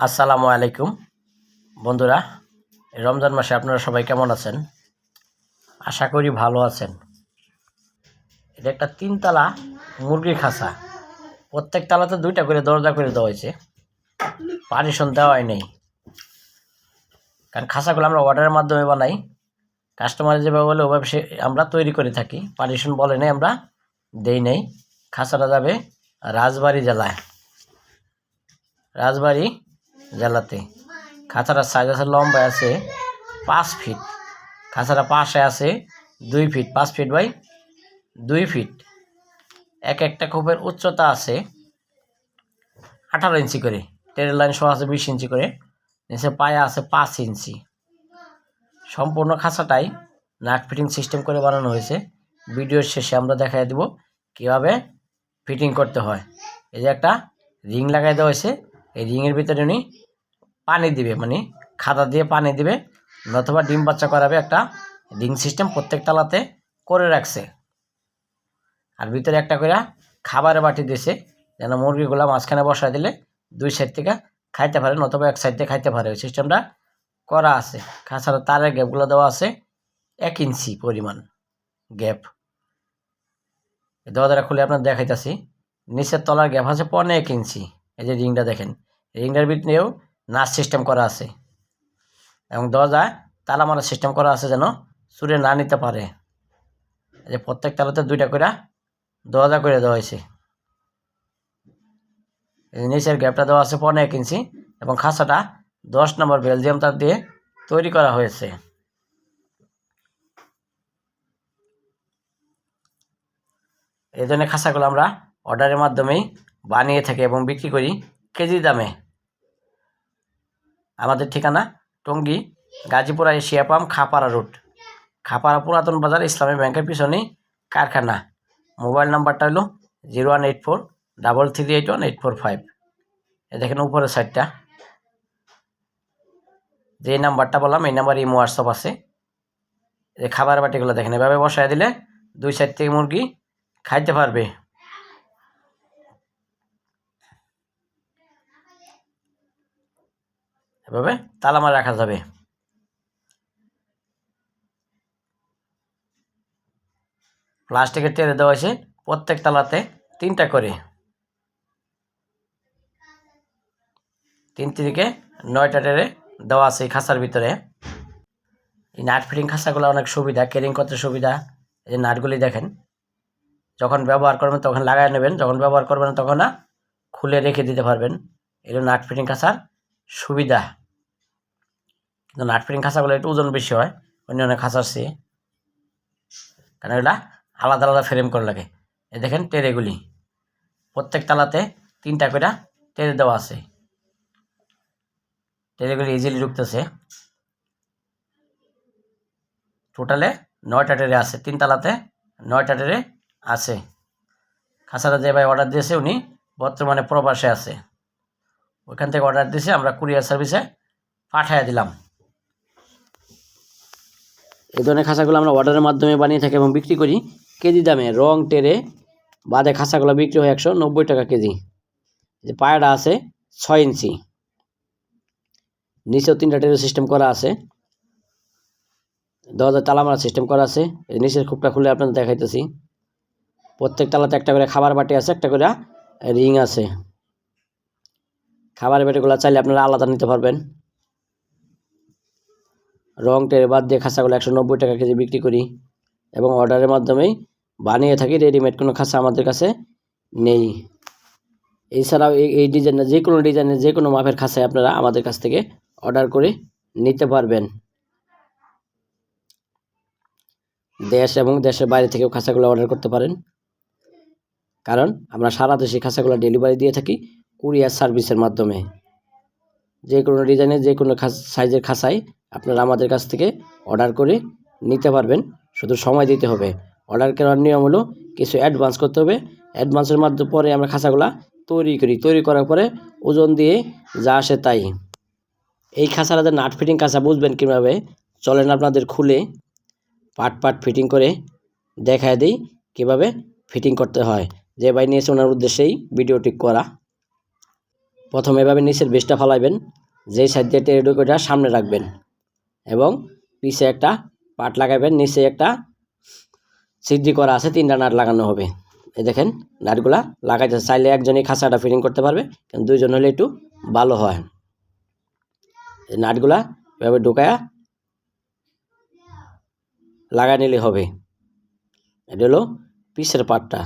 আসসালামু আলাইকুম। বন্ধুরা, রমজান মাসে আপনারা সবাই কেমন আছেন? আশা করি ভালো আছেন। এটা একটা তিনতলা মুরগির খাঁচা প্রত্যেক তালাতে দুইটা করে দরজা করে দেওয়া হয়েছে। পারিশন দেওয়াই নেই। কারণ খাঁচাগুলো আমরা অর্ডারের মাধ্যমে বানাই। কাস্টমার যেভাবে বলে ওভাবে সে আমরা তৈরি করে থাকি। পারিশন বলে নেই, আমরা দেই নেই। খাঁচাটা যাবে রাজবাড়ি জেলায়। রাজবাড়ি জেলাতে। খাঁচাটার সাইজ আছে লম্বায় আছে পাঁচ ফিট খাঁচাটা পাশে আছে দুই ফিট পাঁচ ফিট বাই দুই ফিট এক একটা খোপের উচ্চতা আছে আঠারো ইঞ্চি করে। টেরের লাইন সহ আছে বিশ ইঞ্চি করে। নিচে পায়া আছে পাঁচ ইঞ্চি। সম্পূর্ণ খাঁচাটাই নাট ফিটিং সিস্টেম করে বানানো হয়েছে। ভিডিওর শেষে আমরা দেখাই দেব কীভাবে ফিটিং করতে হয়। এই যে একটা রিং লাগাই দেওয়া হয়েছে। এই রিংয়ের ভিতরে উনি পানি দিবে মানে খাতা দিয়ে পানি দিবে, নতুবা ডিম বাচ্চা করাবে একটা রিং সিস্টেম প্রত্যেক তালাতে করে রাখছে। আর ভিতরে একটা করে খাবারের বাটি দিয়েছে, যেন মুরগিগুলো মাঝখানে বসায় দিলে দুই সাইড থেকে খাইতে পারে, নতুবা এক সাইড থেকে খাইতে পারে। ওই সিস্টেমটা করা আছে। খাঁচার তারের গ্যাপগুলো দেওয়া আছে এক ইঞ্চি পরিমাণ গ্যাপ। দরজাটা খুলে আপনার দেখাইতেছি। নিচের তলার গ্যাপ আছে পনেরো এক ইঞ্চি। এই যে রিংটা দেখেন রিংটার ভিতরেও নাচ সিস্টেম করা আছে। এবং দরজায় তালা মারার সিস্টেম করা আছে যেন সুরে না নিতে পারে। যে প্রত্যেক তালাতে দুইটা করে দরজা করে দেওয়া হয়েছে। নিচের গ্যাপটা দেওয়া আছে পনেরো এক ইঞ্চি এবং খাঁচাটা দশ নম্বর বেলজিয়াম তার দিয়ে তৈরি করা হয়েছে। এই ধরনের খাঁচাগুলো আমরা অর্ডারের মাধ্যমেই বানিয়ে থাকি এবং বিক্রি করি কেজি দামে। আমাদের ঠিকানা Tongi, Gazipura Asia pump Khapara road. Khapara পুরাতন বাজার, ইসলামী ব্যাংকের পিছনেই কারখানা। মোবাইল নাম্বারটা হলো zero one eight four double three eight one eight four five. এ দেখেন উপরের সাইডটা। যে নাম্বারটা বললাম, এই নাম্বার ইমো, হোয়াটসঅ্যাপ আছে। যে খাবার বাটিগুলো দেখেন, এভাবে বসায় দিলে দুই সাইড থেকে মুরগি খাইতে পারবে। এভাবে তালা মারা রাখা যাবে। প্লাস্টিকের টেরে দেওয়া হয়েছে প্রত্যেক তালাতে তিনটা করে। তিন তিরিকে নয়টা টেরে দেওয়া আছে এই খাঁচার ভিতরে। এই নাট ফিটিং খাঁচাগুলো অনেক সুবিধা ক্যারিং করতে সুবিধা। এই যে নাটগুলি দেখেন, যখন ব্যবহার করবেন তখন লাগাই নেবেন, যখন ব্যবহার করবেন তখন না খুলে রেখে দিতে পারবেন। এগুলো নাট ফিটিং খাঁচার সুবিধা। কিন্তু নাট ফিটিং খাঁচাগুলো একটু ওজন বেশি হয় অন্য অনেক খাঁচার চেয়ে। কারণ এগুলা আলাদা আলাদা ফ্রেম করে লাগে। এ দেখেন টেরেগুলি। প্রত্যেক তালাতে তিনটা করে টেরে দেওয়া আছে। টেরেগুলি ইজিলি ঢুকতেছে। টোটালে নয়টা টেরে আছে। তিন তালাতে নয়টা টেরে আছে। খাঁচাটা যে ভাই অর্ডার দিয়েছে উনি বর্তমানে প্রবাসে আছে। ওইখান থেকে অর্ডার দিয়েছে আমরা কুরিয়ার সার্ভিসে পাঠিয়ে দিলাম। এই ধরনের খাঁচাগুলো আমরা অর্ডারের মাধ্যমে বানিয়ে থাকি এবং বিক্রি করি। কেজি দামে, রং টেরে বাদে খাঁচাগুলো বিক্রি হয় একশো নব্বই টাকা কেজি। যে পায়াটা আছে, ছয় ইঞ্চি। নিচেও তিনটা টেরের সিস্টেম করা আছে। দরজা তালা মারা সিস্টেম করা আছে। নিচের খুবটা খুলে আপনাদের দেখাইতেছি। প্রত্যেক তালাতে একটা করে খাবার বাটি আছে, একটা করে রিং আছে। খাবার বাটিগুলো চাইলে আপনারা আলাদা নিতে পারবেন। রং টের বাদ দিয়ে খাঁচাগুলো একশো নব্বই টাকা কেজি বিক্রি করি এবং অর্ডারের মাধ্যমেই বানিয়ে থাকি রেডিমেড কোনো খাঁচা আমাদের কাছে নেই। এছাড়াও এই ডিজাইনের যে কোনো ডিজাইনের যে কোনো মাপের খাঁচায় আপনারা আমাদের কাছ থেকে অর্ডার করে নিতে পারবেন। দেশ এবং দেশের বাইরে থেকেও খাঁচাগুলো অর্ডার করতে পারেন। কারণ আমরা সারা দেশে খাঁচাগুলো ডেলিভারি দিয়ে থাকি কুরিয়ার সার্ভিসের মাধ্যমে। যে কোনো ডিজাইনের যে কোনো সাইজের খাঁচাই আপনারা আমাদের কাছ থেকে অর্ডার করে নিতে পারবেন। শুধু সময় দিতে হবে। অর্ডার করার নিয়ম হলো কিছু অ্যাডভান্স করতে হবে। অ্যাডভান্সের মাধ্যমে পরে আমরা খাঁচাগুলা তৈরি করি। তৈরি করার পরে ওজন দিয়ে যা আসে তাই। এই খাসারা যে নাট ফিটিং খাসা বুঝবেন কীভাবে? চলেন আপনাদের খুলে পাট পাট ফিটিং করে দেখায় দিই কীভাবে ফিটিং করতে হয়। যে ভাই নিয়েছে, ওনার উদ্দেশ্যেই ভিডিওটি করা। প্রথমে এভাবে নিচের বেসটা ফালাইবেন, যেই সাইড দিয়ে টেরিডোকোটা সামনে রাখবেন এবং পিছে একটা পাট লাগাবেন নিচে একটা সিদ্ধি করা আছে, তিনটা নাট লাগানো হবে। এই দেখেন, নাটগুলা লাগাইতে চাইলে একজনই খাঁচাটা ফিটিং করতে পারবে, কিন্তু দুইজন হলে একটু ভালো হয়। নাটগুলা এভাবে ঢুকায়া লাগাই নিলে হবে। এটা হলো পিসের পাটটা।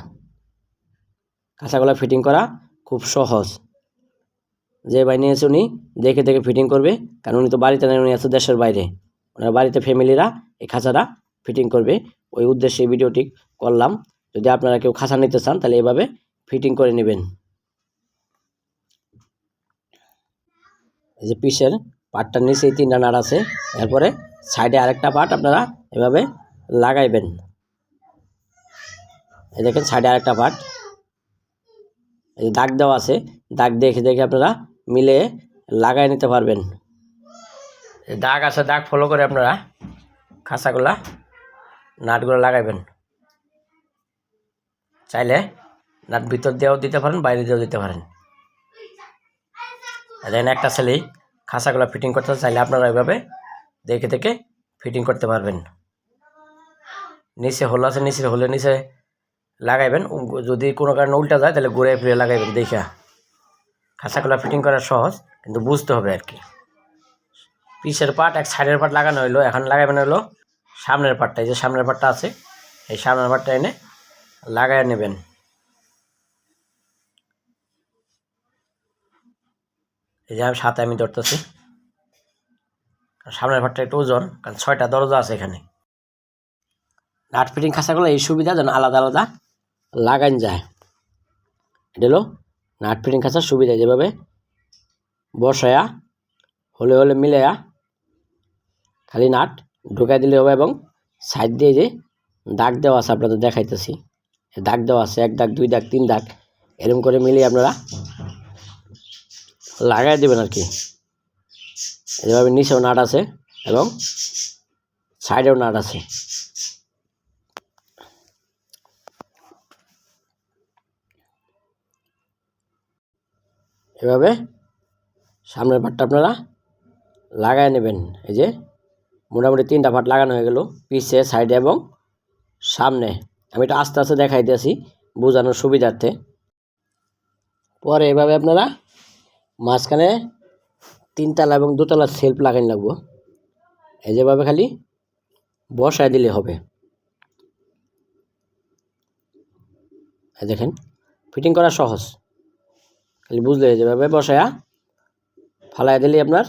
কাঁচাগুলা ফিটিং করা খুব সহজ। যে ভাই নিয়েছে উনি দেখে দেখে ফিটিং করবে। কারণ উনি তো বাড়িতে নেই, উনি আছে দেশের বাইরে। ওনার বাড়িতে ফ্যামিলিরা এই খাঁচাটা ফিটিং করবে। ওই উদ্দেশ্যে ভিডিওটি করলাম। যদি আপনারা কেউ খাঁচা নিতে চান, তাহলে এভাবে ফিটিং করে নেবেন। এই যে পিসের পাটটার নিচে তিনটা নাড় আছে। এরপরে সাইডে আরেকটা পাট আপনারা এভাবে লাগাইবেন। এই দেখেন সাইডে আরেকটা পাট। এই দাগ দেওয়া আছে, দাগ দেখে দেখে আপনারা মিলে লাগাই নিতে পারবেন। দাগ আছে, দাগ ফলো করে আপনারা খাঁচাগুলা, নাটগুলো লাগাইবেন। চাইলে নাট ভিতর দিয়েও দিতে পারেন, বাইরে দিয়েও দিতে পারেন। দেন একটা ছেলেই খাঁচাগুলো ফিটিং করতে চাইলে আপনারা ওইভাবে দেখে দেখে ফিটিং করতে পারবেন। নিচে হোল আছে নিচে হলে নিচে লাগাইবেন। যদি কোনো কারণে উল্টা যায়, তাহলে ঘুরে ফিরে লাগাইবেন দেখা খাঁচাগুলো ফিটিং করা সহজ, কিন্তু বুঝতে হবে আর কি। পিসের পাট এক সাইডের পাট লাগানো হইল, এখন লাগাইবেন হলো সামনের পাটটা, এই যে সামনের পাটটা আছে, এই সামনের পাটটা এনে লাগাই নেবেন। এই যে আমি সাথে আমি ধরতেছি। সামনের পাটটা একটু ওজন, কারণ ছয়টা দরজা আছে এখানে। নাট ফিটিং খাঁচাগুলো এই সুবিধা যেন আলাদা আলাদা লাগান যায়। এটা হলো নাট ফিটিং খাঁচার সুবিধা, যেভাবে বসায়া, হলে হলে মিলায়া খালি নাট ঢুকাই দিলে হবে এবং সাইড দিয়ে যে দাগ দেওয়া আছে আপনাদের দেখাইতেছি। দাগ দেওয়া আছে, এক দাগ, দুই দাগ, তিন দাগ এরকম করে মিলিয়ে আপনারা লাগাই দেবেন আর কি যেভাবে নিচেও নাট আছে এবং সাইডেও নাট আছে। এভাবে সামনের পাটটা আপনারা লাগাই নেবেন। এই যে মোটামুটি তিনটা পাট লাগানো হয়ে গেল পিছে, সাইডে এবং সামনে। আমি এটা আস্তে আস্তে দেখাই দিয়েছি বোঝানোর সুবিধার্থে। পরে এভাবে আপনারা মাঝখানে তিনতলা এবং দোতলা সেলফ লাগাই লাগবো। এই যেভাবে খালি বসায় দিলে হবে। দেখেন, ফিটিং করা সহজ। খালি বুঝলে যেভাবে বসায়া ফালাই দিলে আপনার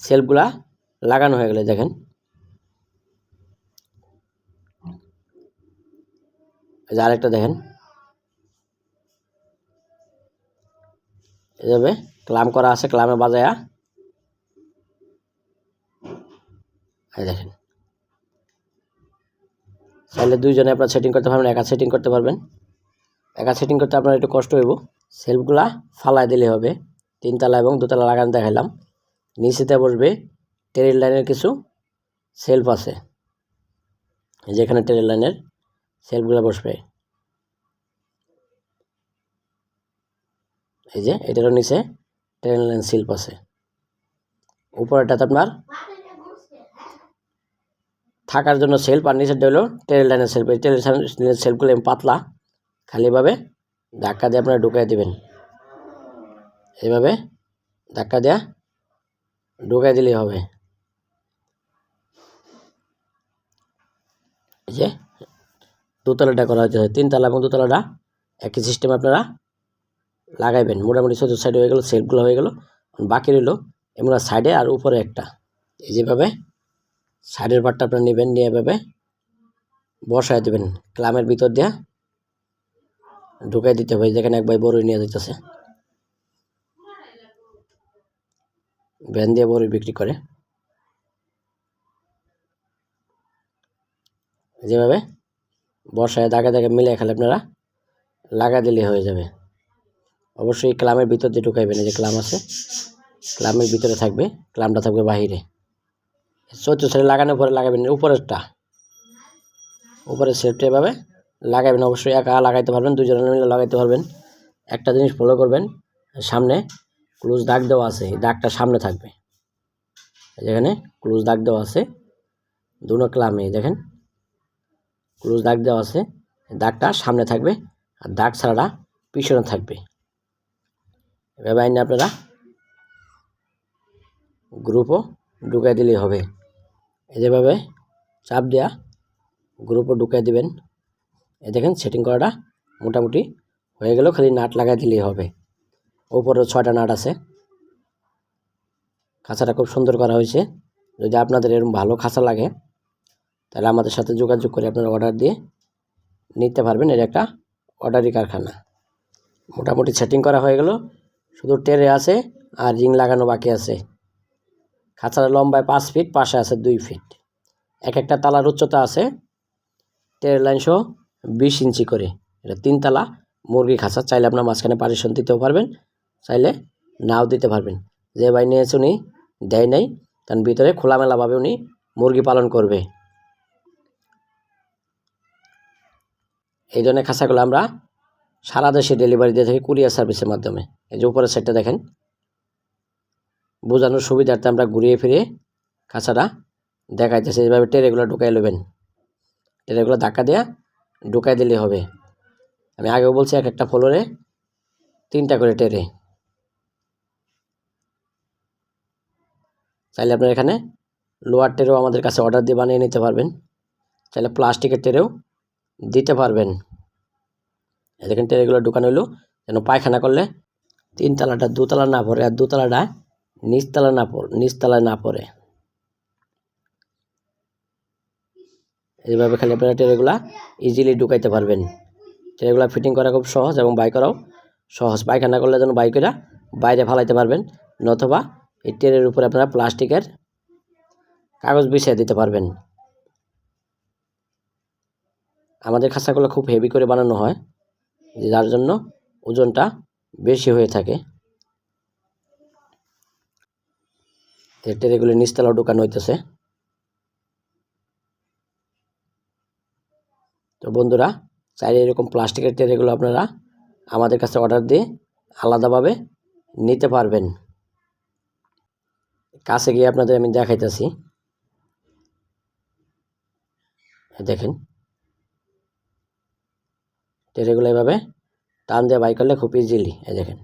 সেলফগুলা লাগানো হয়ে গেলে দেখেন। আরেকটা দেখেন। এভাবে ক্লাম করা আছে, ক্লামে বাজায়া। দেখেন। চাইলে দুইজনে আপনার সেটিং করতে পারবেন, একা সেটিং করতে পারবেন। একা সেটিং করতে আপনার একটু কষ্ট হইব। সেলফগুলা ফালাই দিলে হবে। তিনতলা এবং দোতলা লাগানো দেখাইলাম। নিচেতে বসবে ট্রেল লাইনের কিছু সেলফ আছে। যেখানে ট্রেল লাইনের সেলফগুলো বসবে। এই যে এটারও নিচে ট্রেন লাইন সেলফ আছে। উপরেটাতে আপনার থাকার জন্য সেলফ আর নিচেরটা হলো ট্রেন লাইনের সেলফ। এই ট্রেন লাইনের সেলফগুলো পাতলা খালিভাবে ধাক্কা দিয়ে আপনারা ঢুকাই দেবেন। এইভাবে ধাক্কা দেয়া ঢুকাই দিলেই হবে। এই যে দোতলাটা করা হয়েছে, তিনতলা এবং দোতলাটা একই সিস্টেম আপনারা লাগাইবেন। মোটামুটি ছোটো সাইড হয়ে গেলো সেলফগুলো হয়ে গেলো, বাকি রইল এমন সাইডে আর উপরে একটা। এই যেভাবে সাইডের পাটটা আপনারা নেবেন, নিয়ে এভাবে বসায় দেবেন, ক্লামের ভিতর দিয়ে ঢুকাই দিতে হবে, যেখানে এক ভাই বড়ই নিয়ে যেতেছে ভ্যান দিয়ে বড়ই বিক্রি করে। যেভাবে বর্ষায় দাগে দাগে মিলে খেলে আপনারা, লাগা দিলে হয়ে যাবে। অবশ্যই ক্লামের ভিতর দিয়ে ঢুকাইবেন যে ক্লাম আছে। ক্লামের ভিতরে থাকবে, ক্লামটা থাকবে বাহিরে। সাইডে লাগানোর পরে লাগাবেন উপরেরটা। উপরের সেটটা এভাবে লাগাবেন, অবশ্যই একা লাগাইতে পারবেন, দুজনে মিলে লাগাইতে পারবেন। একটা জিনিস ফলো করবেন, সামনে ক্লোজ দাগ দেওয়া আছে দাগটা সামনে থাকবে। যেখানে ক্লোজ দাগ দেওয়া আছে, দুনো ক্লামে দেখেন। ক্লোজ দাগ দেওয়া আছে দাগটা সামনে থাকবে, আর দাগ ছাড়াটা পিছনে থাকবে। এভাবে আইনে আপনারা গ্রুপও ঢুকাই দিলেই হবে। যেভাবে চাপ দেওয়া গ্রুপও ঢুকাই দিবেন। এই দেখেন সেটিং করাটা মোটামুটি হয়ে গেলেও খালি নাট লাগাই দিলেই হবে। উপরেও ছয়টা নাট আছে। খাঁচাটা খুব সুন্দর করা হয়েছে। যদি আপনাদের এরকম ভালো খাঁচা লাগে, তাহলে আমাদের সাথে যোগাযোগ করে আপনারা অর্ডার দিয়ে নিতে পারবেন। এর একটা অর্ডারি কারখানা। মোটামুটি সেটিং করা হয়ে গেল। শুধু টেরে আছে আর রিং লাগানো বাকি আছে। খাঁচার লম্বায় পাঁচ ফিট পাশে আছে দুই ফিট এক একটা তালার উচ্চতা আছে। টের লাইন সহ বিশ ইঞ্চি করে। এটা তিনতলা, মুরগি খাঁচা, চাইলে আপনার মাঝখানে পারিশন দিতেও পারবেন, চাইলে নাও দিতে পারবেন। যে ভাই নিয়েছে উনি, দেয় নাই কারণ ভিতরে খোলামেলাভাবে উনি মুরগি পালন করবে। এই ধরনের খাঁচাগুলো আমরা সারা দেশে ডেলিভারি দিয়ে থাকি কুরিয়ার সার্ভিসের মাধ্যমে। এই যে উপরের সাইডটা দেখেন, বোঝানোর সুবিধার্থে আমরা ঘুরিয়ে ফিরিয়ে খাঁচাটা দেখাইতেছে। এইভাবে টেরেগুলো ঢুকাই নেবেন টেরেগুলো ধাক্কা দেওয়া ঢুকাই দিলে হবে। আমি আগেও বলছি এক একটা ফ্লোরে তিনটা করে টেরে। চাইলে আপনার এখানে লোয়ার টেরেও আমাদের কাছে অর্ডার দিয়ে বানিয়ে নিতে পারবেন। চাইলে প্লাস্টিকের টেরেও দিতে পারবেন। এই দেখেন টেরেগুলো ঢুকানো হইল, যেন পায়খানা করলে তিনতলাটা দুতলা না পড়ে আর দুতলাটা নিচতলা না পড়ে, নিচতলায় না পড়ে। এইভাবে খালি আপনারা টেরেগুলা ইজিলি ঢুকাইতে পারবেন। টেরেগুলা ফিটিং করা খুব সহজ এবং বাই করাও সহজ। পায়খানা করলে যেন বাইকেরা বাইরে ফালাইতে পারবেন, নতুবা এই টেরের উপরে আপনারা প্লাস্টিকের কাগজ বিছিয়ে দিতে পারবেন। আমাদের খাঁচাগুলো খুব হেভি করে বানানো হয়, যার জন্য ওজনটা বেশি হয়ে থাকে। এই টেরেগুলি নিচতলাও ঢুকানো হইতেছে। তো বন্ধুরা, চাইলে এরকম প্লাস্টিকের ট্রেগুলো আপনারা আমাদের কাছে অর্ডার দিয়ে আলাদাভাবে নিতে পারবেন। কাছে গিয়ে আপনাদের আমি দেখাইতেছি। দেখেন। ট্রেগুলো এভাবে টান দিয়ে বাই করলে খুব ইজিলি এই দেখেন।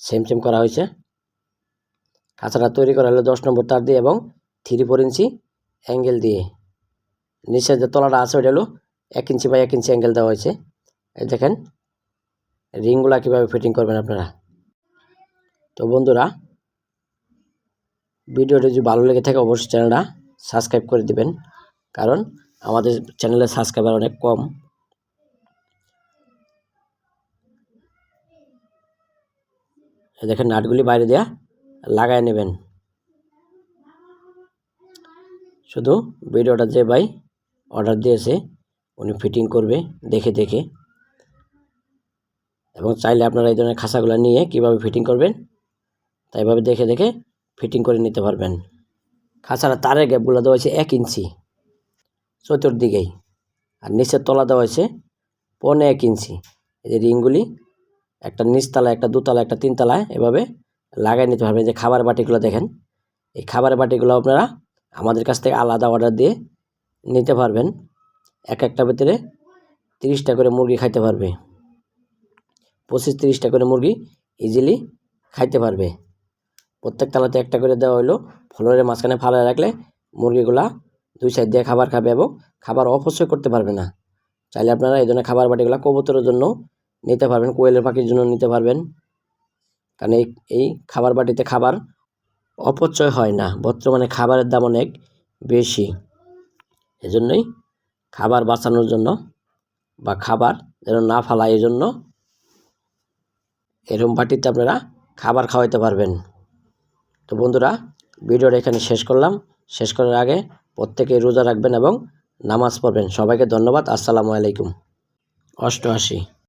সেম সেম করা হয়েছে। খাঁচাটা তৈরি করা হলো দশ নম্বর তার দিয়ে এবং থ্রি ফোর ইঞ্চি অ্যাঙ্গেল দিয়ে। নিচের যে তলাটা আছে ওটা হলো এক ইঞ্চি বাই এক ইঞ্চি অ্যাঙ্গেল দেওয়া হয়েছে। দেখেন, রিংগুলা কীভাবে ফিটিং করবেন আপনারা। তো বন্ধুরা, ভিডিওটি যদি ভালো লেগে থাকে, অবশ্যই চ্যানেলটা সাবস্ক্রাইব করে দিবেন। কারণ আমাদের চ্যানেলের সাবস্ক্রাইবার অনেক কম। দেখেন, নাটগুলি বাইরে দেওয়া লাগায় নেবেন। শুধু ভিডিওটা যে ভাই অর্ডার দিয়েছে উনি ফিটিং করবে, দেখে দেখে। এবং চাইলে আপনারা এই ধরনের খাঁচাগুলো নিয়ে কীভাবে ফিটিং করবেন তাই এভাবে দেখে দেখে ফিটিং করে নিতে পারবেন। খাঁচার তারের গ্যাপগুলো দেওয়া হয়েছে এক ইঞ্চি, চতুর্দিকেই। আর নিচের তলা দেওয়া হয়েছে পনে এক ইঞ্চি। এই যে রিংগুলি, একটা নিচতলা, একটা দুতলা, একটা তিনতলায় এভাবে লাগাই নিতে পারবেন। যে খাবার বাটিগুলো দেখেন, এই খাবার বাটিগুলো আপনারা আমাদের কাছ থেকে আলাদা অর্ডার দিয়ে নিতে পারবেন। এক একটা ভেতরে তিরিশটা করে মুরগি খাইতে পারবে। পঁচিশ, তিরিশটা করে মুরগি ইজিলি খাইতে পারবে। প্রত্যেক তালাতে একটা করে দেওয়া হলো ফ্লোরের মাঝখানে ফালায় রাখলে মুরগিগুলা দুই সাইড দিয়ে খাবার খাবে এবং খাবার অপচয় করতে পারবে না। চাইলে আপনারা এই ধরনের খাবার বাটিগুলো কবুতরের জন্য নিতে পারবেন, কোয়েলের পাখির জন্য নিতে পারবেন। কারণ এই এই খাবার বাটিতে খাবার অপচয় হয় না। বর্তমানে খাবারের দাম অনেক বেশি। এজন্যই খাবার বাঁচানোর জন্য বা খাবার যেন না ফালায় এই জন্য এরম বাটিতে আপনারা খাবার খাওয়াইতে পারবেন। তো বন্ধুরা, ভিডিওটা এখানে শেষ করলাম। শেষ করার আগে প্রত্যেকে রোজা রাখবেন এবং নামাজ পড়বেন। সবাইকে ধন্যবাদ। আসসালামু আলাইকুম। অষ্টআশি।